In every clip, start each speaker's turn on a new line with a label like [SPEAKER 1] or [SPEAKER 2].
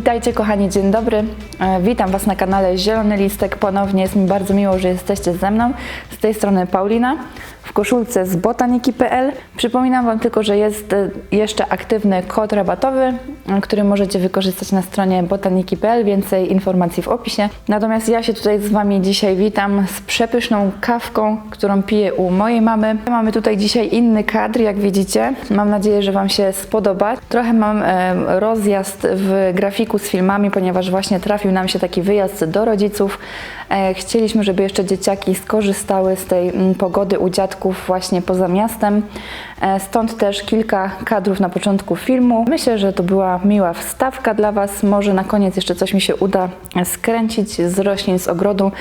[SPEAKER 1] Witajcie kochani, dzień dobry. E, Witam Was na kanale Zielony Listek. Ponownie jest mi bardzo miło, że jesteście ze mną. Z tej strony Paulina w koszulce z botaniki.pl. Przypominam Wam tylko, że jest e, jeszcze aktywny kod rabatowy, który możecie wykorzystać na stronie botaniki.pl. Więcej informacji w opisie. Natomiast ja się tutaj z Wami dzisiaj witam z przepyszną kawką, którą piję u mojej mamy. Mamy tutaj dzisiaj inny kadr, jak widzicie. Mam nadzieję, że Wam się spodoba. Trochę mam e, rozjazd w grafiku z filmami, ponieważ właśnie trafił nam się taki wyjazd do rodziców. E, Chcieliśmy, żeby jeszcze dzieciaki skorzystały z tej mm, pogody u dziadków właśnie poza miastem. E, Stąd też kilka kadrów na początku filmu. Myślę, że to była miła wstawka dla Was. Może na koniec jeszcze coś mi się uda skręcić z roślin z ogrodu.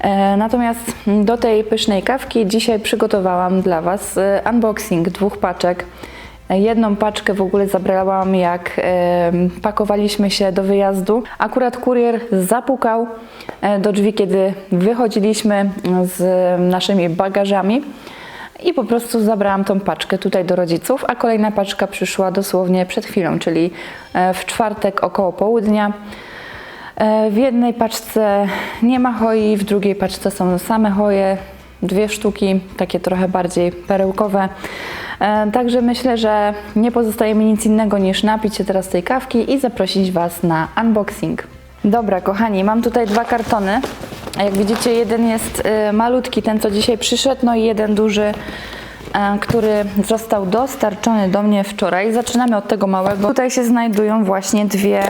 [SPEAKER 1] E, Natomiast do tej pysznej kawki dzisiaj przygotowałam dla Was unboxing dwóch paczek. Jedną paczkę w ogóle zabrałam, jak pakowaliśmy się do wyjazdu. Akurat kurier zapukał e, do drzwi, kiedy wychodziliśmy z naszymi bagażami. I po prostu zabrałam tą paczkę tutaj do rodziców, a kolejna paczka przyszła dosłownie przed chwilą, czyli e, w czwartek około południa. E, W jednej paczce nie ma hoi, w drugiej paczce są same hoje, dwie sztuki, takie trochę bardziej perełkowe. E, Także myślę, że nie pozostaje mi nic innego niż napić się teraz tej kawki i zaprosić Was na unboxing. Dobra, kochani, mam tutaj dwa kartony. Jak widzicie, jeden jest e, malutki, ten co dzisiaj przyszedł, no i jeden duży, e, który został dostarczony do mnie wczoraj. Zaczynamy od tego małego. Tutaj się znajdują właśnie dwie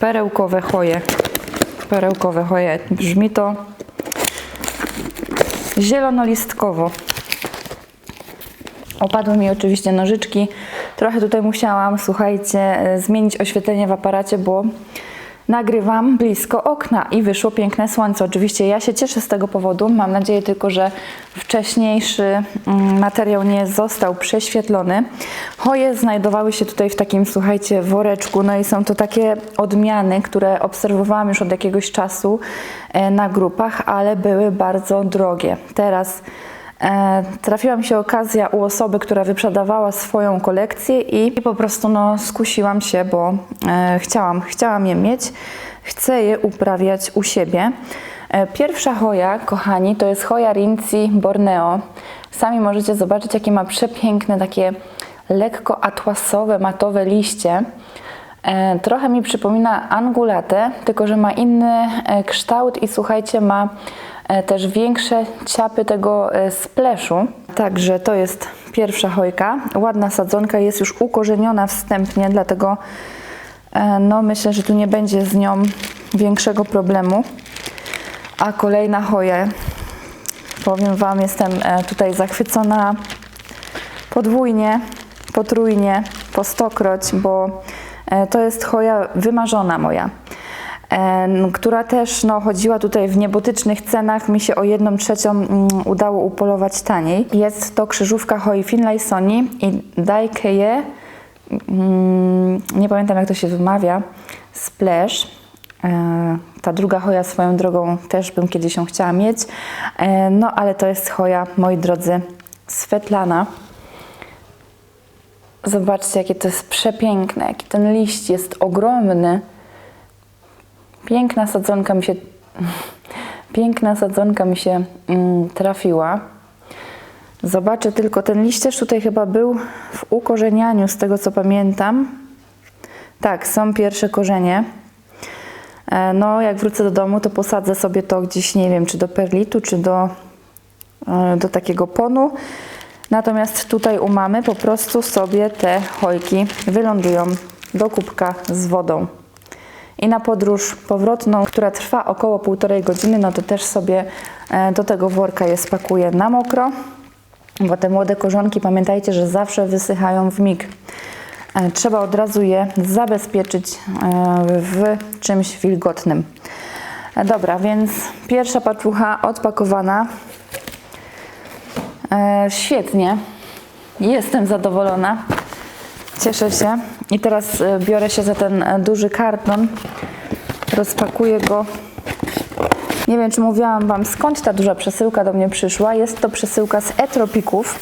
[SPEAKER 1] perełkowe choje. Perełkowe choje. Brzmi to zielonolistkowo. Opadły mi oczywiście nożyczki. Trochę tutaj musiałam, słuchajcie, e, zmienić oświetlenie w aparacie, bo nagrywam blisko okna i wyszło piękne słońce. Oczywiście ja się cieszę z tego powodu. Mam nadzieję tylko, że wcześniejszy mm, materiał nie został prześwietlony. Hoje znajdowały się tutaj w takim, słuchajcie, woreczku. No i są to takie odmiany, które obserwowałam już od jakiegoś czasu e, na grupach, ale były bardzo drogie. Teraz trafiła mi się okazja u osoby, która wyprzedawała swoją kolekcję i, po prostu no, skusiłam się, bo e, chciałam, chciałam je mieć, chcę je uprawiać u siebie. E, pierwsza hoja, kochani, to jest hoja Rinci Borneo. Sami możecie zobaczyć, jakie ma przepiękne, takie lekko atłasowe, matowe liście. E, Trochę mi przypomina angulatę, tylko że ma inny e, kształt i słuchajcie, ma e, też większe ciapy tego e, spleszu. Także to jest pierwsza hojka. Ładna sadzonka, jest już ukorzeniona wstępnie, dlatego e, no, myślę, że tu nie będzie z nią większego problemu. A kolejna hoja, powiem Wam, jestem e, tutaj zachwycona podwójnie, potrójnie, po stokroć, bo e, to jest choja wymarzona moja, e, która też no, chodziła tutaj w niebotycznych cenach. Mi się o jedną trzecią mm, udało upolować taniej. Jest to krzyżówka hoi Finlaysoni i Daikeje, mm, nie pamiętam jak to się wymawia, Splash. E, Ta druga hoja swoją drogą też bym kiedyś ją chciała mieć. E, No ale to jest hoja, moi drodzy, Svetlana. Zobaczcie, jakie to jest przepiękne, jaki ten liść jest ogromny. Piękna sadzonka mi się, piękna sadzonka mi się mm, trafiła. Zobaczę tylko, ten liścież tutaj chyba był w ukorzenianiu, z tego co pamiętam. Tak, są pierwsze korzenie. E, No, jak wrócę do domu, to posadzę sobie to gdzieś, nie wiem, czy do perlitu, czy do, e, do takiego ponu. Natomiast tutaj u mamy po prostu sobie te chojki wylądują do kubka z wodą. I na podróż powrotną, która trwa około półtorej godziny, no to też sobie e, do tego worka je spakuję na mokro, bo te młode korzonki, pamiętajcie, że zawsze wysychają w mig. E, Trzeba od razu je zabezpieczyć e, w czymś wilgotnym. Dobra, więc pierwsza paczucha odpakowana. Świetnie. Jestem zadowolona. Cieszę się. I teraz e, biorę się za ten e, duży karton. Rozpakuję go. Nie wiem, czy mówiłam Wam, skąd ta duża przesyłka do mnie przyszła. Jest to przesyłka z Etropików.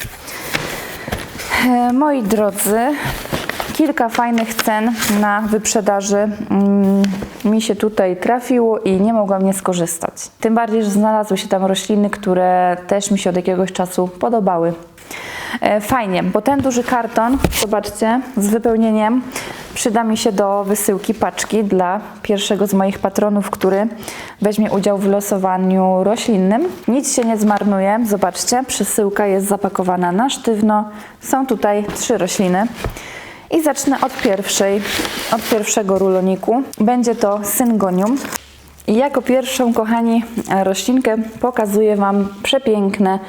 [SPEAKER 1] E, Moi drodzy, kilka fajnych cen na wyprzedaży mm, mi się tutaj trafiło i nie mogłam nie skorzystać. Tym bardziej, że znalazły się tam rośliny, które też mi się od jakiegoś czasu podobały. E, Fajnie, bo ten duży karton, zobaczcie, z wypełnieniem przyda mi się do wysyłki paczki dla pierwszego z moich patronów, który weźmie udział w losowaniu roślinnym. Nic się nie zmarnuje, zobaczcie, przesyłka jest zapakowana na sztywno. Są tutaj trzy rośliny. I zacznę od pierwszej, od pierwszego ruloniku. Będzie to syngonium. I jako pierwszą, kochani, roślinkę pokazuję Wam przepiękne,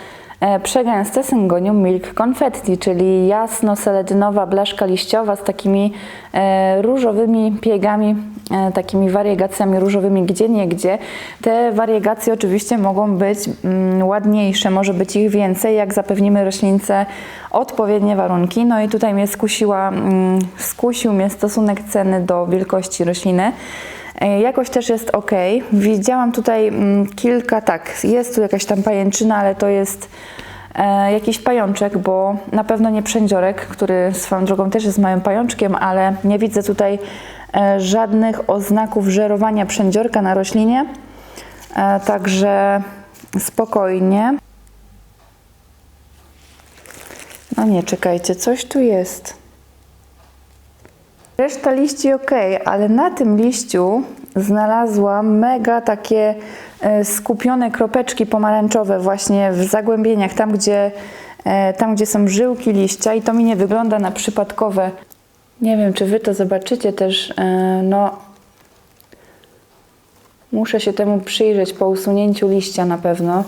[SPEAKER 1] przegęste syngonium milk confetti, czyli jasno-seledynowa blaszka liściowa z takimi e, różowymi piegami, e, takimi wariegacjami różowymi gdzie niegdzie. Te wariegacje oczywiście mogą być mm, ładniejsze, może być ich więcej, jak zapewnimy roślince odpowiednie warunki. No i tutaj mnie skusiła, mm, skusił mnie stosunek ceny do wielkości rośliny. E, Jakość też jest ok. Widziałam tutaj mm, kilka, tak, jest tu jakaś tam pajęczyna, ale to jest e, jakiś pajączek, bo na pewno nie przędziorek, który swoją drogą też jest małym pajączkiem, ale nie widzę tutaj e, żadnych oznaków żerowania przędziorka na roślinie. Także spokojnie. No nie, czekajcie, coś tu jest. Reszta liści ok, ale na tym liściu znalazłam mega takie e, skupione kropeczki pomarańczowe właśnie w zagłębieniach, tam gdzie, e, tam gdzie są żyłki liścia i to mi nie wygląda na przypadkowe. Nie wiem, czy Wy to zobaczycie też, e, no muszę się temu przyjrzeć po usunięciu liścia na pewno.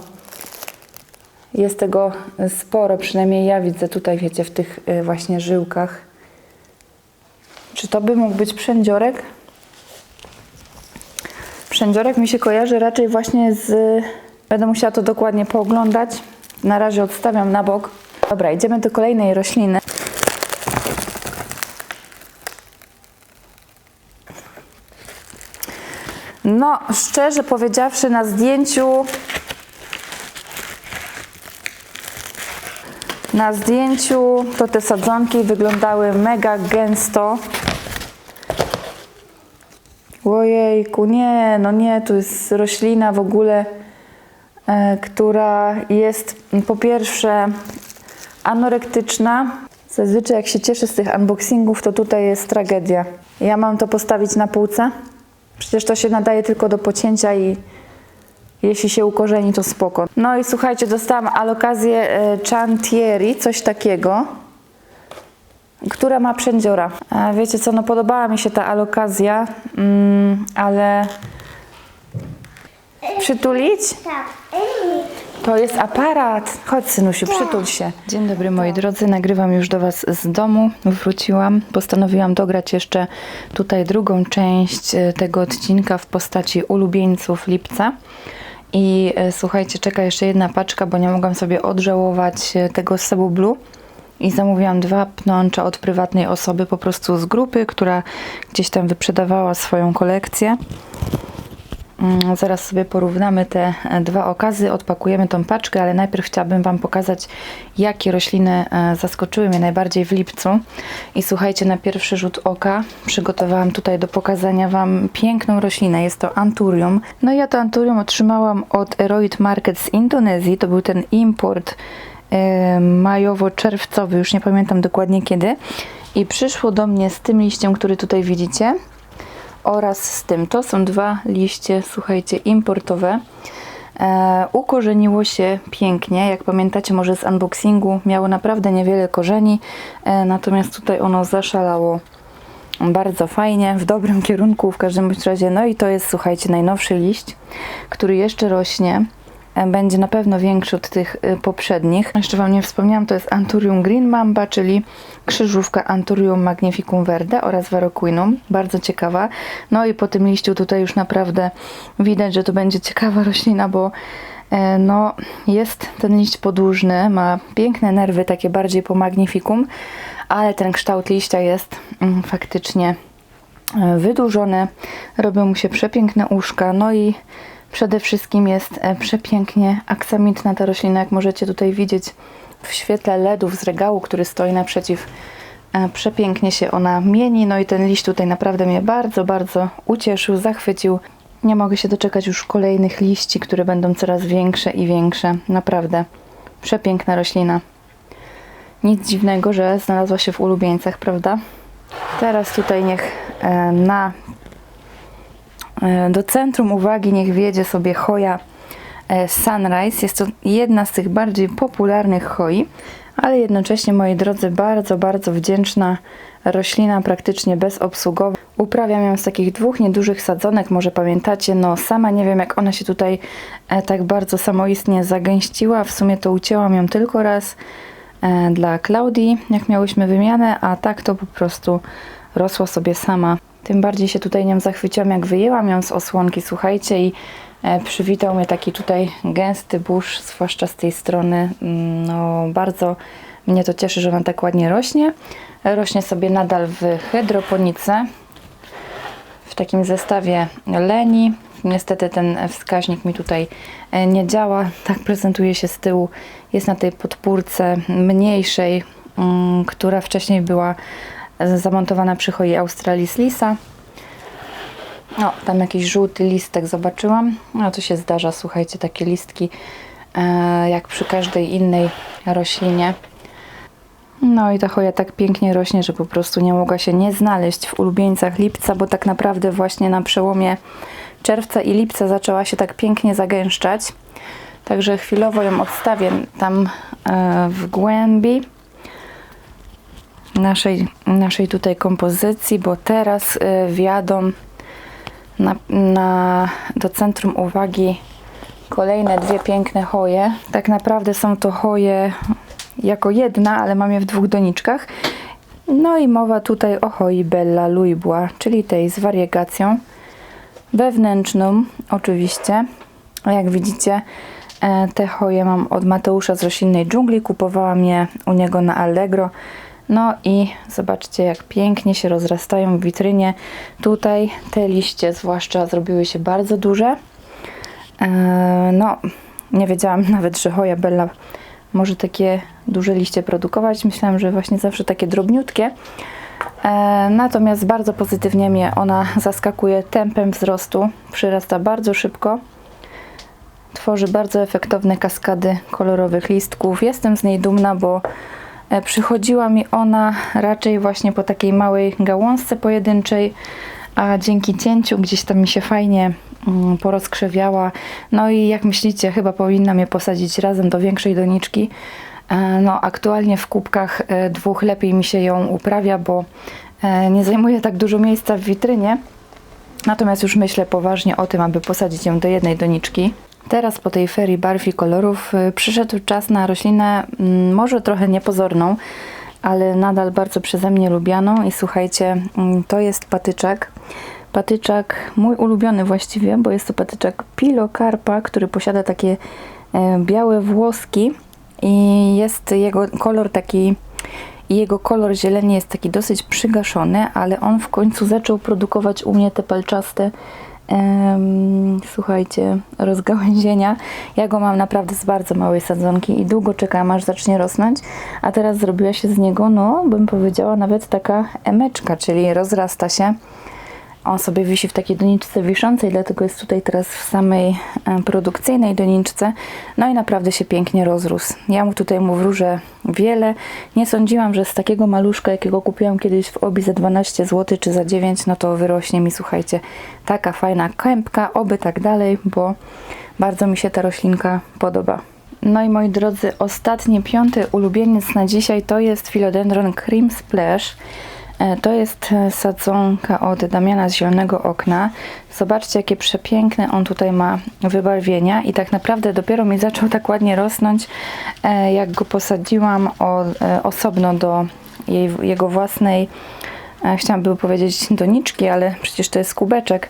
[SPEAKER 1] Jest tego sporo, przynajmniej ja widzę tutaj, wiecie, w tych właśnie żyłkach. Czy to by mógł być przędziorek? Przędziorek mi się kojarzy raczej właśnie z... Będę musiała to dokładnie pooglądać. Na razie odstawiam na bok. Dobra, idziemy do kolejnej rośliny. No, szczerze powiedziawszy, na zdjęciu Na zdjęciu to te sadzonki wyglądały mega gęsto. Ojejku, nie, no nie, tu jest roślina w ogóle, e, która jest po pierwsze anorektyczna. Zazwyczaj jak się cieszę z tych unboxingów, to tutaj jest tragedia. Ja mam to postawić na półce? Przecież to się nadaje tylko do pocięcia i jeśli się ukorzeni, to spoko. No i słuchajcie, dostałam alokazję e, Chantieri, coś takiego, która ma przędziora. A wiecie co, no podobała mi się ta alokazja, mm, ale przytulić?
[SPEAKER 2] Tak.
[SPEAKER 1] To jest aparat. Chodź, synusiu, przytul się. Dzień dobry, moi drodzy. Nagrywam już do Was z domu. Wróciłam. Postanowiłam dograć jeszcze tutaj drugą część e, tego odcinka w postaci ulubieńców lipca. I e, słuchajcie, czeka jeszcze jedna paczka, bo nie mogłam sobie odżałować e, tego Sebu Blue. I zamówiłam dwa pnącza od prywatnej osoby, po prostu z grupy, która gdzieś tam wyprzedawała swoją kolekcję. Mm, Zaraz sobie porównamy te e, dwa okazy, odpakujemy tą paczkę, ale najpierw chciałabym Wam pokazać, jakie rośliny e, zaskoczyły mnie najbardziej w lipcu. I słuchajcie, na pierwszy rzut oka przygotowałam tutaj do pokazania Wam piękną roślinę. Jest to Anturium. No ja to Anturium otrzymałam od Eroid Market z Indonezji. To był ten import majowo-czerwcowy, już nie pamiętam dokładnie kiedy. I przyszło do mnie z tym liściem, który tutaj widzicie oraz z tym. To są dwa liście, słuchajcie, importowe. E, ukorzeniło się pięknie. Jak pamiętacie, może z unboxingu miało naprawdę niewiele korzeni, e, natomiast tutaj ono zaszalało bardzo fajnie, w dobrym kierunku w każdym razie. No i to jest, słuchajcie, najnowszy liść, który jeszcze rośnie. E, Będzie na pewno większy od tych y, poprzednich. Jeszcze Wam nie wspomniałam, to jest Anturium Green Mamba, czyli krzyżówka Anturium Magnificum Verde oraz Varroquinum. Bardzo ciekawa. No i po tym liściu tutaj już naprawdę widać, że to będzie ciekawa roślina, bo e, no, jest ten liść podłużny, ma piękne nerwy, takie bardziej po Magnificum, ale ten kształt liścia jest mm, faktycznie e, wydłużony, robią mu się przepiękne uszka, no i przede wszystkim jest e, przepięknie aksamitna ta roślina, jak możecie tutaj widzieć w świetle LEDów z regału, który stoi naprzeciw E, Przepięknie się ona mieni, no i ten liść tutaj naprawdę mnie bardzo, bardzo ucieszył, zachwycił. Nie mogę się doczekać już kolejnych liści, które będą coraz większe i większe. Naprawdę przepiękna roślina. Nic dziwnego, że znalazła się w ulubieńcach, prawda? Teraz tutaj niech e, na do centrum uwagi niech wiedzie sobie choja e, Sunrise. Jest to jedna z tych bardziej popularnych choi, ale jednocześnie, moi drodzy, bardzo, bardzo wdzięczna roślina, praktycznie bezobsługowa. Uprawiam ją z takich dwóch niedużych sadzonek, może pamiętacie, no sama nie wiem jak ona się tutaj e, tak bardzo samoistnie zagęściła. W sumie to ucięłam ją tylko raz e, dla Klaudii, jak miałyśmy wymianę, a tak to po prostu rosła sobie sama. Tym bardziej się tutaj nią zachwyciłam, jak wyjęłam ją z osłonki, słuchajcie, i e, przywitał mnie taki tutaj gęsty burz, zwłaszcza z tej strony. Mm, No, bardzo mnie to cieszy, że ona tak ładnie rośnie. Rośnie sobie nadal w hydroponice, w takim zestawie leni. Niestety ten wskaźnik mi tutaj e, nie działa. Tak prezentuje się z tyłu. Jest na tej podpórce mniejszej, mm, która wcześniej była zamontowana przy choi Australis Lisa. No, tam jakiś żółty listek zobaczyłam. No to się zdarza, słuchajcie, takie listki e, jak przy każdej innej roślinie. No i ta choja tak pięknie rośnie, że po prostu nie mogła się nie znaleźć w ulubieńcach lipca, bo tak naprawdę właśnie na przełomie czerwca i lipca zaczęła się tak pięknie zagęszczać. Także chwilowo ją odstawię tam e, w głębi naszej, naszej tutaj kompozycji, bo teraz e, wjadą na, na, do centrum uwagi kolejne dwie piękne choje. Tak naprawdę są to choje jako jedna, ale mam je w dwóch doniczkach. No i mowa tutaj o choi Bella Luibła, czyli tej z wariegacją wewnętrzną oczywiście. Jak widzicie, e, te choje mam od Mateusza z roślinnej dżungli. Kupowałam je u niego na Allegro. No i zobaczcie, jak pięknie się rozrastają w witrynie. Tutaj te liście, zwłaszcza, zrobiły się bardzo duże. E, No, nie wiedziałam nawet, że choja Bella może takie duże liście produkować. Myślałam, że właśnie zawsze takie drobniutkie. E, Natomiast bardzo pozytywnie mnie ona zaskakuje tempem wzrostu. Przyrasta bardzo szybko. Tworzy bardzo efektowne kaskady kolorowych listków. Jestem z niej dumna, bo przychodziła mi ona raczej właśnie po takiej małej gałązce pojedynczej, a dzięki cięciu gdzieś tam mi się fajnie mm, porozkrzewiała. No i jak myślicie, chyba powinnam je posadzić razem do większej doniczki. E, No, aktualnie w kubkach e, dwóch lepiej mi się ją uprawia, bo e, nie zajmuje tak dużo miejsca w witrynie. Natomiast już myślę poważnie o tym, aby posadzić ją do jednej doniczki. Teraz po tej ferii barw i kolorów y, przyszedł czas na roślinę mm, może trochę niepozorną, ale nadal bardzo przeze mnie lubianą i słuchajcie, mm, to jest patyczak. Patyczak mój ulubiony właściwie, bo jest to patyczak pilokarpa, który posiada takie e, białe włoski i jest jego kolor taki jego kolor zieleni jest taki dosyć przygaszony, ale on w końcu zaczął produkować u mnie te palczaste słuchajcie, rozgałęzienia. Ja go mam naprawdę z bardzo małej sadzonki i długo czekam, aż zacznie rosnąć, a teraz zrobiła się z niego, no, bym powiedziała, nawet taka emeczka, czyli rozrasta się. On sobie wisi w takiej doniczce wiszącej, dlatego jest tutaj teraz w samej e, produkcyjnej doniczce. No i naprawdę się pięknie rozrósł. Ja mu tutaj mu wróżę wiele. Nie sądziłam, że z takiego maluszka, jakiego kupiłam kiedyś w obi za 12 zł czy za 9, no to wyrośnie mi, słuchajcie, taka fajna kępka, oby tak dalej, bo bardzo mi się ta roślinka podoba. No i moi drodzy, ostatni, piąty ulubieniec na dzisiaj to jest Philodendron Cream Splash. E, To jest e, sadzonka od Damiana z Zielonego Okna. Zobaczcie, jakie przepiękne on tutaj ma wybarwienia i tak naprawdę dopiero mi zaczął tak ładnie rosnąć, e, jak go posadziłam osobno do jej, jego własnej, e, chciałabym powiedzieć doniczki, ale przecież to jest kubeczek.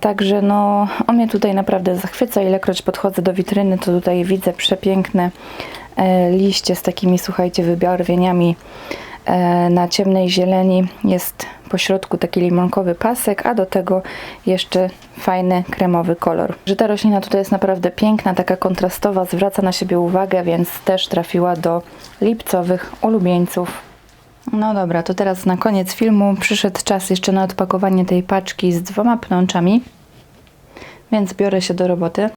[SPEAKER 1] Także no, on mnie tutaj naprawdę zachwyca. Ilekroć podchodzę do witryny, to tutaj widzę przepiękne liście z takimi, słuchajcie, wybarwieniami na ciemnej zieleni jest po środku taki limonkowy pasek, a do tego jeszcze fajny kremowy kolor. Że ta roślina tutaj jest naprawdę piękna, taka kontrastowa, zwraca na siebie uwagę, więc też trafiła do lipcowych ulubieńców. No dobra, to teraz na koniec filmu przyszedł czas jeszcze na odpakowanie tej paczki z dwoma pnączami, więc biorę się do roboty.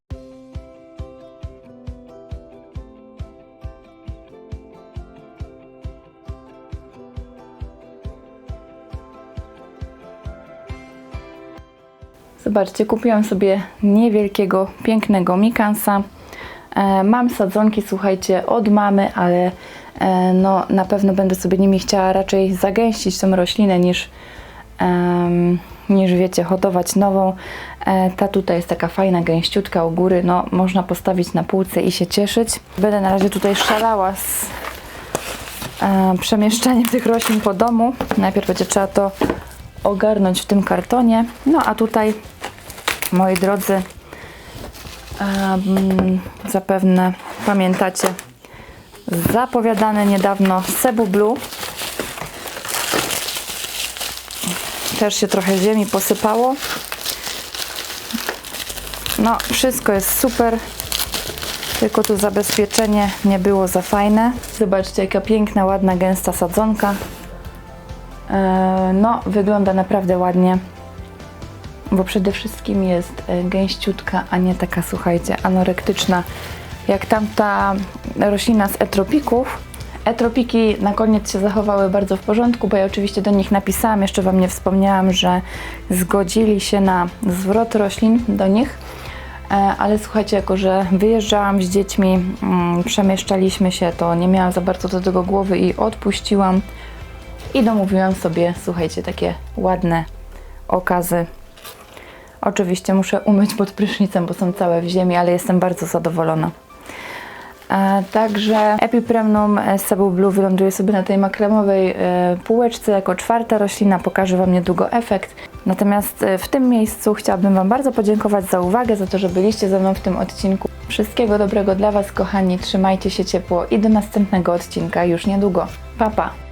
[SPEAKER 1] Zobaczcie, kupiłam sobie niewielkiego, pięknego mikansa. E, mam sadzonki, słuchajcie, od mamy, ale e, no, na pewno będę sobie nimi chciała raczej zagęścić tą roślinę niż, niż wiecie, hodować nową. E, ta tutaj jest taka fajna, gęściutka u góry, no można postawić na półce i się cieszyć. Będę na razie tutaj szalała z przemieszczaniem tych roślin po domu. Najpierw będzie trzeba to ogarnąć w tym kartonie. No a tutaj, moi drodzy, zapewne pamiętacie zapowiadane niedawno Cebu Blue. Też się trochę ziemi posypało. No, wszystko jest super. Tylko tu zabezpieczenie nie było za fajne. Zobaczcie, jaka piękna, ładna, gęsta sadzonka. E, No, wygląda naprawdę ładnie, bo przede wszystkim jest e, gęściutka, a nie taka, słuchajcie, anorektyczna, jak tamta roślina z etropików. Etropiki na koniec się zachowały bardzo w porządku, bo ja oczywiście do nich napisałam, jeszcze Wam nie wspomniałam, że zgodzili się na zwrot roślin do nich. E, Ale słuchajcie, jako że wyjeżdżałam z dziećmi, mm, przemieszczaliśmy się, to nie miałam za bardzo do tego głowy i odpuściłam. I domówiłam sobie, słuchajcie, takie ładne okazy. Oczywiście muszę umyć pod prysznicem, bo są całe w ziemi, ale jestem bardzo zadowolona. E, także Epipremnum Cebu Blue wyląduje sobie na tej makremowej e, półeczce jako czwarta roślina. Pokażę Wam niedługo efekt. Natomiast e, w tym miejscu chciałabym Wam bardzo podziękować za uwagę, za to, że byliście ze mną w tym odcinku. Wszystkiego dobrego dla Was, kochani. Trzymajcie się ciepło i do następnego odcinka już niedługo. Pa, pa!